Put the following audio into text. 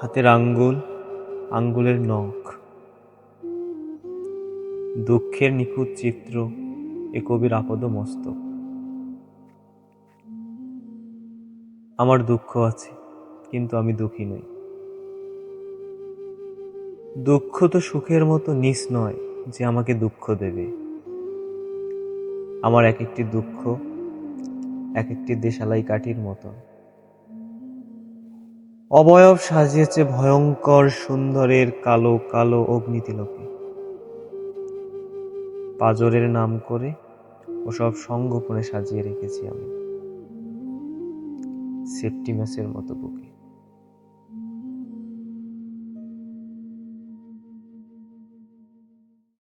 হাতের আঙ্গুল, আঙ্গুলের নখ। দুঃখের নিখুঁত চিত্র এ কবির আপদ মস্তক। আমার দুঃখ আছে, কিন্তু আমি দুঃখী নই। দুঃখ তো সুখের মতো নিস নয় যে আমাকে দুঃখ দেবে। আমার এক একটি দুঃখ, এক একটি দেশালাই কাঠির মতো অবয়ব সাজিয়েছে ভয়ঙ্কর সুন্দরের কালো কালো অগ্নিতিলকে। পাজরের নাম করে ওসব সংগোপনে সাজিয়ে রেখেছি আমি। সেপ্টিমাসের মতো বুকে।